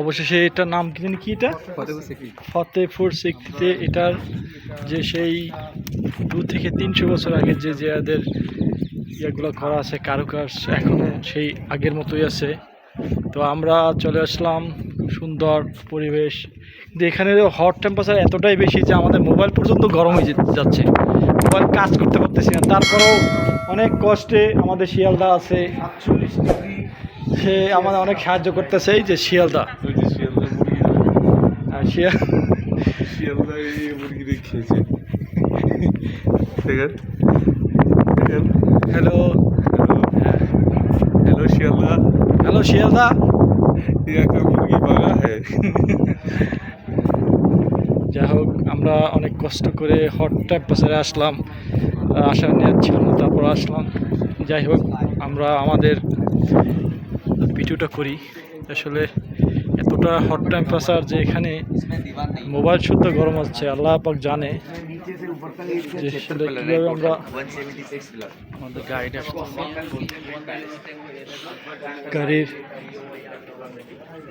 অবশেষে এটার নাম কি জানি কি এটা? ফতেপুর সিক্তিতে এটার যে সেই দু থেকে তিনশো বছর আগে যে এদের ইয়েগুলো করা আছে কারুকাজ এখনও সেই আগের মতোই আছে। তো আমরা চলে আসলাম সুন্দর পরিবেশ। কিন্তু এখানে হট টেম্পারেচার এতটাই বেশি যে আমাদের মোবাইল পর্যন্ত গরম হয়ে যাচ্ছে। মোবাইল কাজ করতে পারতেছি না। তারপরেও অনেক কষ্টে আমাদের শিয়ালদা আছে। সে আমাদের অনেক সাহায্য করতেছে এই যে শিয়ালদা। শিয়ালদা মুরগি হ্যাঁ, খেয়েছে। Hello. Hello Sealdah. Hello Sealdah. মুরগি বাগা হ্যাঁ। যাই হোক, আমরা অনেক কষ্ট করে হট টেম্পারেচারে আসলাম আসার নিয়ে ছিল না, তারপর আসলাম। যাই হোক, আমরা আমাদের ভিডিওটা করি। আসলে এতটা হট টেম্পারেচার যে এখানে মোবাইল শুদ্ধ গরম হচ্ছে, আল্লাহ পাক জানে আমরা গাড়ির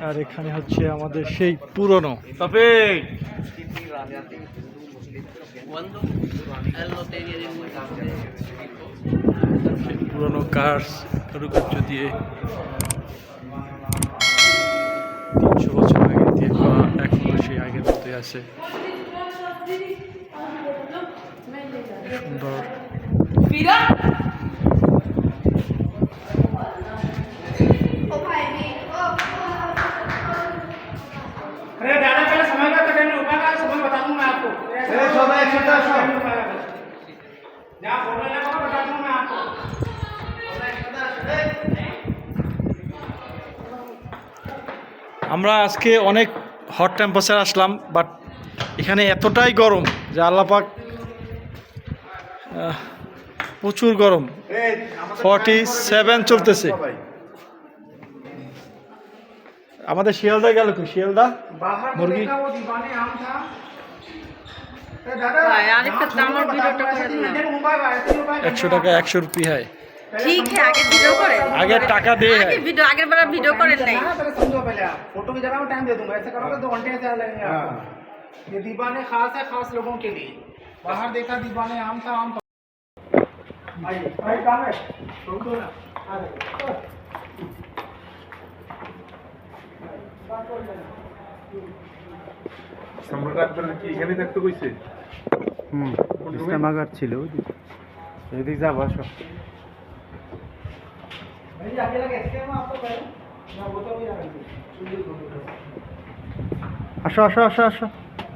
আর এখানে হচ্ছে আমাদের সেই পুরনো। সেই পুরনো কার্স কারুকার্য দিয়ে তিনশো বছর আগে দিয়ে করা এখনও সেই আগের মতোই আছে। সুন্দর। আমরা আজকে অনেক হট টেম্পারেচার আসলাম বাট এখানে এতটাই গরম যে আল্লাপাক প্রচুর গরম। ফর্টি সেভেন চলতেছে। আমাদের শিয়ালদা গেল কি শিয়ালদা? মুরগি? একশো টাকা একশো রুপি হয়। ठीक है आगे वीडियो करें আগে টাকা দিয়ে आगे वीडियो आगे बड़ा वीडियो करें नहीं हाँ, पहले समझो पहले आप फोटो की जगह में टाइम दे दूंगा ऐसे करोगे दो घंटे से लगेंगे आपको ये दीवाने खास है खास लोगों के लिए बाहर देखा दीवाने आम था आम आइए आइए कहाँ है रुक दो ना आ जाइए। সম্রাট আকবর কি এখানে থাকতে কইছে হুম ইসলামাবাদ ছিল এদিক যাবো আসো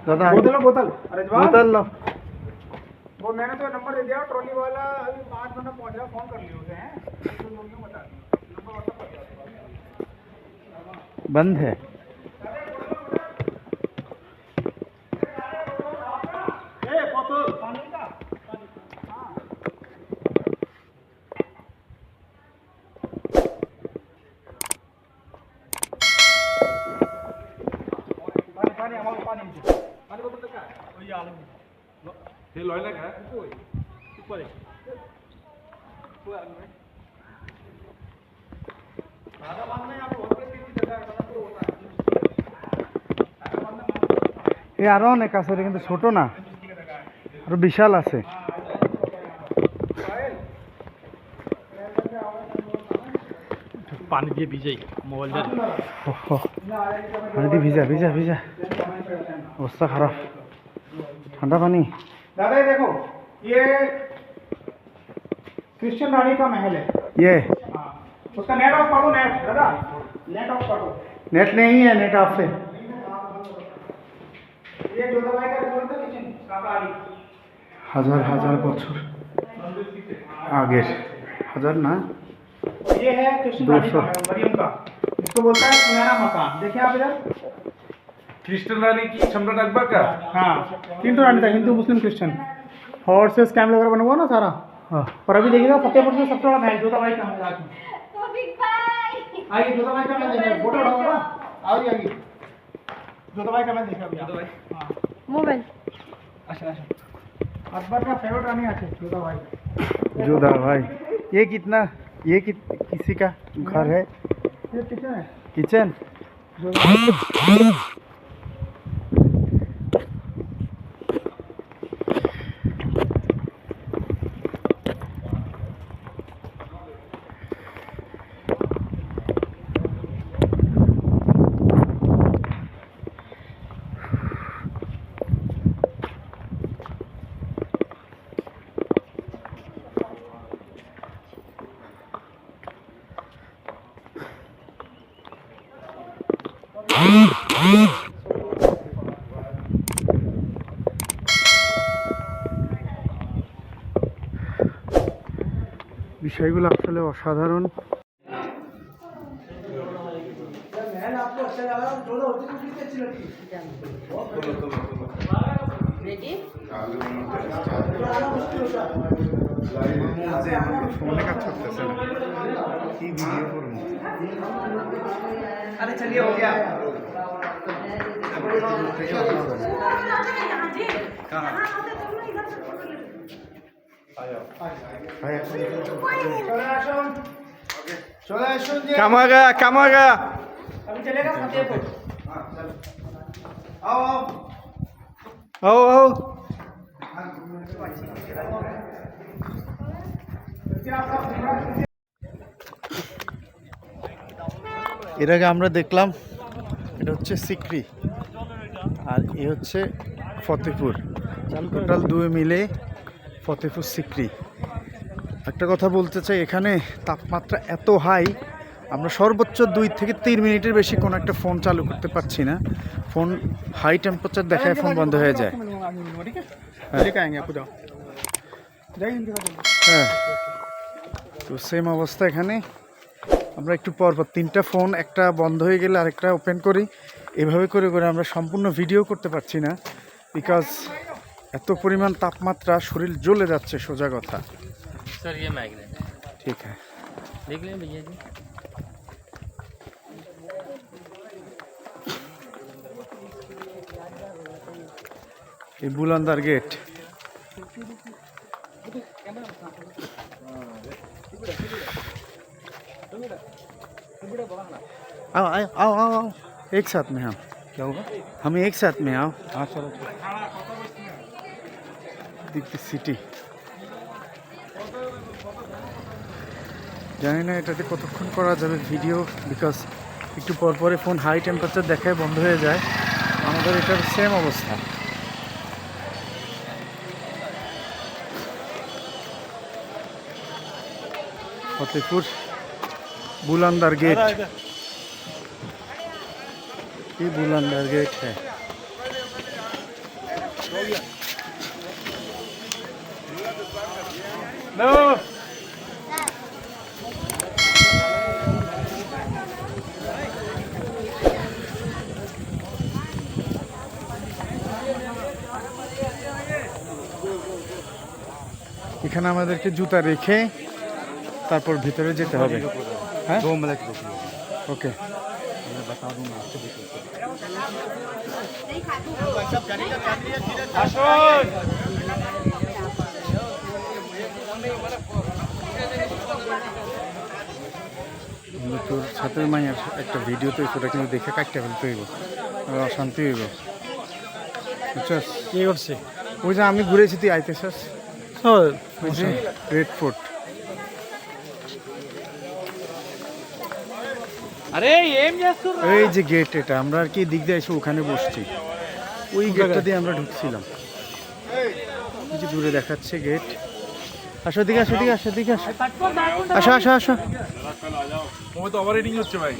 तो दादा बोतल बोतल। अरे बोतल लो। वो मैंने तो नंबर दे दिया ट्रॉली वाला। अभी मिनट फ़ोन कर हैं। तो बता नंबर कर दिया बंद है। হে লয় না গা উপরে এ আরও অনেক আছে কিন্তু ছোট না। আরও বিশাল আছে। পানি দিয়ে ভিজাই মোবাইলটা পানি দিয়ে ভিজা ভিজা ভিজা। অবস্থা খারাপ। ঠান্ডা পানি? दादा ये देखो ये क्रिश्चियन रानी का महल है ये हाँ उसका नेट ऑफ करो नेट दादा नेट ऑफ करो नेट नहीं है नेट ऑफ है ये जो दवाई का रिजल्ट है किचन काकाली হাজার হাজার বছর আগের হাজার না और ये है क्रिश्चियन रानी का महल, मरियम का इसको बोलता है सुनहरा मकान देखिए आप इधर খ্রিস্টান রানী কি সম্রাট আকবর का हाँ हिंदू रानी था हिंदू मुस्लिम क्रिश्चियन और से स्कैम वगैरह बना हुआ ना सारा हाँ और अभी देखिएगा फतेहपुर में सबसे बड़ा महल जोधा भाई का महल आज में। आइए जोधा भाई का महल देखिए फोटो उठाओ ना आइए आइए जोधा भाई का महल देखिए अभी आप। हाँ मोबाइल अच्छा अच्छा अकबर का फेवरेट रानी আছে जोधा भाई जोधा भाई ये कितना ये कि, किसी का घर है ये किचन है किचन বিষয়গুলো আসলে অসাধারণ। কি ভিডিও अरे चलिए हो गया। कम आ गया कम आ गया। अभी चलेगा फतेहपुर आओ आओ। आओ आओ। आपका এর আগে আমরা দেখলাম এটা হচ্ছে সিকরি আর এ হচ্ছে ফতেপুর টোটাল দুয়ে মিলে ফতেপুর সিকরি। একটা কথা বলতে চাই, এখানে তাপমাত্রা এত হাই, আমরা সর্বোচ্চ দুই থেকে তিন মিনিটের বেশি কোনো একটা ফোন চালু করতে পারছি না। ফোন হাই টেম্পারেচার দেখায় ফোন বন্ধ হয়ে যায়। হ্যাঁ।, হ্যাঁ। তো সেম অবস্থা এখানে। আমরা একটু পরপর তিনটা ফোন একটা বন্ধ হয়ে গেলে আরেকটা ওপেন করি। এভাবে করে করে আমরা সম্পূর্ণ ভিডিও করতে পারছি না বিকজ এত পরিমাণ তাপমাত্রা শরীর জ্বলে যাচ্ছে সোজা কথা। ঠিক এই বুলন্দার গেট आओ आओ आओ आओ आओ एक साथ में हम क्या होगा हम एक साथ में आओ हाँ चलो দীপ্তি সিটি জানি না এটাতে কতক্ষণ করা যাবে ভিডিও বিকজ একটু পর পরে ফোন হাই টেম্পারেচার দেখায় বন্ধ হয়ে যায় আমাদের এটার সেম অবস্থা फतेहपुर बुलंदर गेट ये बुलंदर गेट है এখানে আমাদেরকে জুতা রেখে তারপর ভিতরে যেতে হবে হ্যাঁ ওকে কিন্তু তোর সাথে মাইয়ার একটা ভিডিও তো সেটা কিন্তু দেখে কাটতে ফেলতে হইব আর অশান্তি হইব। বুঝছস? কি করছে ওই যে আমি ঘুরেছি তুই আইতেছস। রেড ফোর্ট এই যে গেট এটা আমরা আর কি দিক দিয়ে এসে ওখানে বসছি ওই গেটটা দিয়ে আমরা ঢুকছিলাম এই যে দূরে দেখাচ্ছে গেট আসো দিকে আসো দিকে আসো দিকে আসো আসো আসো আসো वो तो ओवर হচ্ছে ভাই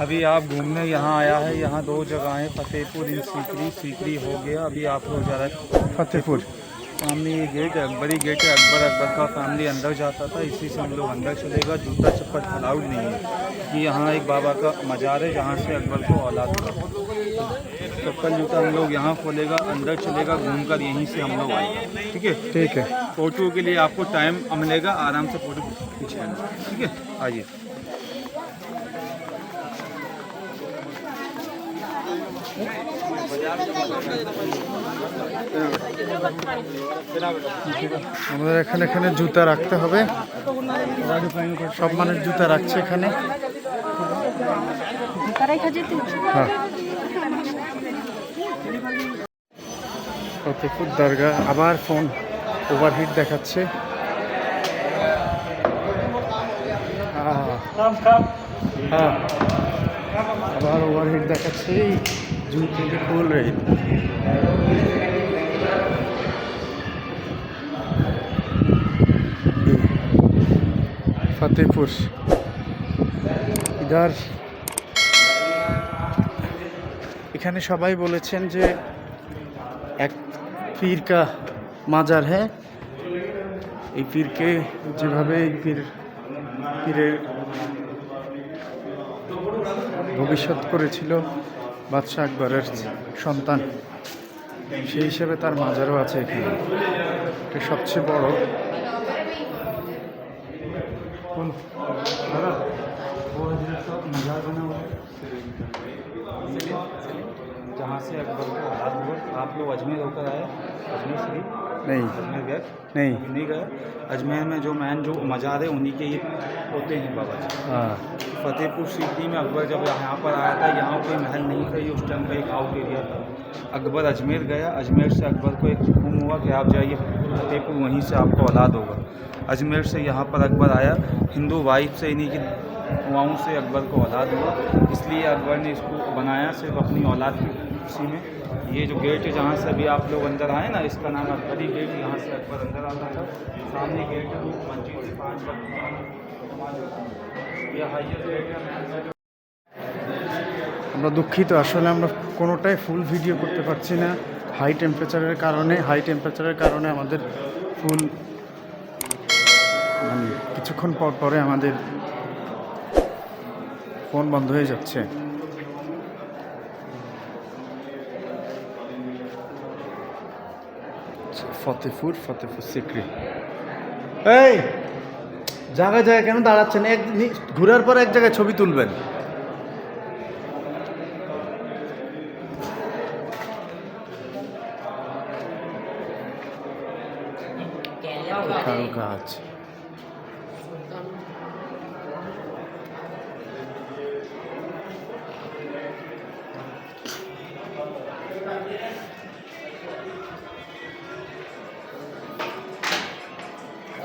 अभी आप घूमने यहाँ आया है यहाँ दो जगह है फतेहपुर इन सीकरी सीकरी हो गया अभी आपको ज़रा फतेहपुर सामने ये गेट है अकबरी गेट है अकबर अकबर का फैमिली अंदर जाता था इसी से हम लोग अंदर चलेगा जूता चप्पल अलाउड नहीं है। कि यहाँ एक बाबा का मज़ार है जहाँ से अकबर को औलाद था चप्पल जूता हम लोग यहाँ खोलेगा अंदर चलेगा घूम कर यहीं से हम लोग आएँगे। ठीक है? ठीक है। फ़ोटो के लिए आपको टाइम मिलेगा आराम से फ़ोटो खींचना ठीक है? आइए। আমাদের এখানে এখানে জুতা রাখতে হবে। সব মানুষ জুতা রাখছে এখানে। হ্যাঁ। দরগা আবার ফোন ওভারহিট দেখাচ্ছে। হ্যাঁ। আবার ওভারহিট দেখাচ্ছে এই জুত থেকে खोल रही फतेहपुर इधर এখানে সবাই বলেছেন যে এক পীর কা মাজার হ্যাঁ এই পীরকে যেভাবে এই পীর পীরের ভবিষ্যৎ করেছিল বাদশাহ আকবরের সন্তান সেই হিসেবে তার মাজারও আছে এখানে এটা সবচেয়ে বড় কোন দাদা वो हजरत का मज़ार बना हुआ है जहाँ से अकबर को औलाद हुआ आप लोग अजमेर होकर आए अजमेर शरीफ नहीं। अजमेर गए। नहीं। नहीं गए। अजमेर में जो मैन जो मज़ार है उन्हीं के ये होते हैं बाबा जी। हाँ। फतेहपुर सिटी में अकबर जब यहाँ पर आया था यहाँ कोई महल नहीं था ये उस टाइम का एक आउट एरिया था। अकबर अजमेर गया। अजमेर से अकबर को एक हुक्म हुआ कि आप जाइए फतेहपुर वहीं से आपको औलाद होगा। अजमेर से यहाँ पर अकबर आया। हिंदू वाइफ से इन्हीं की दुआओं से अकबर को औलाद हुआ। इसलिए अकबर ने इसको बनाया सिर्फ़ अपनी औलाद की खुशी में। ये जो गेट है जहाँ से अभी आप लोग अंदर आए ना इसका नाम अकबरी गेट यहाँ से अकबर अंदर आता था सामने गेट है वो मस्जिद से पाँच वक्त नमाज होती है। ये हाइएस्ट गेट है main गेट है। আমরা দুঃখিত আসলে আমরা কোনোটাই ফুল ভিডিও করতে পারছি না হাই টেম্পারেচারের কারণে হাই টেম্পারেচারের কারণে আমাদের ফুল মানে কিছুক্ষণ পর পরে আমাদের ফোন বন্ধ হয়ে যাচ্ছে ফতেপুর ফতেপুর সিক্রি। এই, জায়গায় জায়গায় কেন দাঁড়াচ্ছেন? এক ঘুরার ঘোরার পর এক জায়গায় ছবি তুলবেন।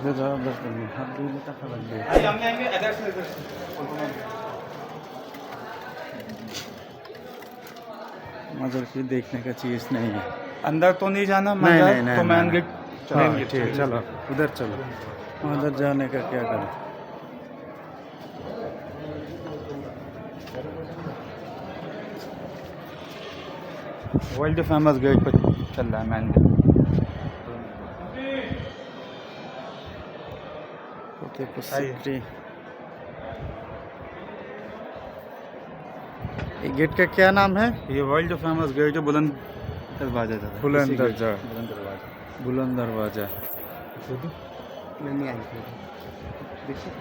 इधर जाओ दस मिनट हाथ दूर में लग गया। आइए हमने आएँगे इधर से इधर मगर फिर देखने का चीज़ नहीं है। अंदर तो नहीं जाना मगर नहीं नहीं तो मैन गेट ठीक है चलो। उधर चलो। उधर जाने का क्या करें? वर्ल्ड फ़ेमस गेट पर चल रहा है मैन गेट सिटी ये गेट का क्या नाम है? ये वर्ल्ड फ़ेमस गेट जो बुलंद दरवाज़ा था। बुलंद दरवाज़ा। बुलंद दरवाज़ा। बुलंद दरवाज़ा। नहीं आई देखिए